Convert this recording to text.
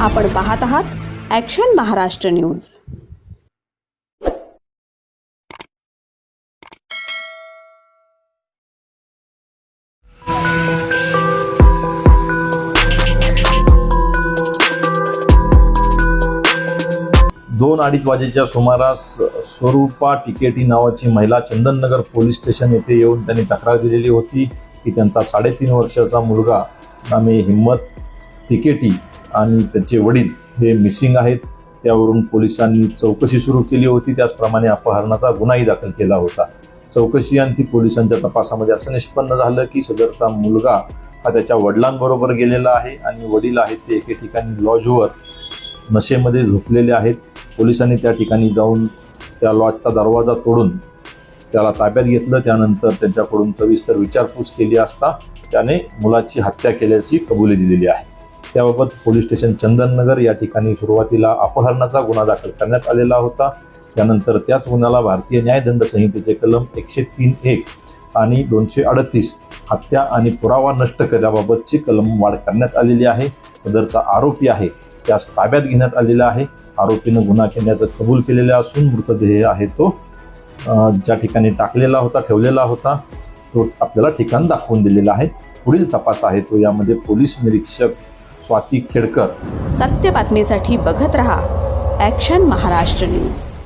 आपण पाहत आहात ॲक्शन महाराष्ट्र न्यूज दोन अडीच वाजेच्या सुमारास स्वरूपा टिकेटी नावाची महिला चंदननगर पोलीस स्टेशन येथे येऊन त्यांनी तक्रार दिलेली होती की त्यांचा साडेतीन वर्षाचा मुलगा नामे हिम्मत टिकेटी आणि त्याचे वडील हे मिसिंग आहेत. त्यावरून पोलिसांनी चौकशी सुरू केली होती. त्याचप्रमाणे अपहरणाचा गुन्हाही दाखल केला होता. चौकशी आणि पोलिसांच्या तपासामध्ये असं निष्पन्न झालं की सदरचा मुलगा हा त्याच्या वडिलांबरोबर गेलेला आहे आणि वडील आहेत ते एके ठिकाणी लॉजवर नशेमध्ये झोपलेले आहेत. पोलिसांनी त्या ठिकाणी जाऊन त्या लॉजचा दरवाजा तोडून त्याला ताब्यात घेतलं. त्यानंतर त्यांच्याकडून सविस्तर विचारपूस केली असता त्याने मुलाची हत्या केल्याची कबुली दिलेली आहे. त्याबाबत पोलीस स्टेशन चंदननगर या ठिकाणी सुरुवातीला अपहरणाचा गुन्हा दाखल करण्यात आलेला होता. त्यानंतर त्याच गुन्ह्याला भारतीय न्यायदंड संहितेचे कलम एकशे तीन एक आणि दोनशे अडतीस हत्या आणि पुरावा नष्ट करण्याबाबतची कलम वाढ करण्यात आलेली आहे. सदरचा आरोपी आहे त्यास ताब्यात घेण्यात आलेला आहे. आरोपीनं गुन्हा केल्याचं कबूल केलेलं असून मृतदेह आहे तो ज्या ठिकाणी टाकलेला होता ठेवलेला होता तो आपल्याला ठिकाण दाखवून दिलेला आहे. पुढील तपास आहे तो यामध्ये पोलीस निरीक्षक स्वाती खेडकर. सत्य बातमीसाठी बघत रहा ॲक्शन महाराष्ट्र न्यूज.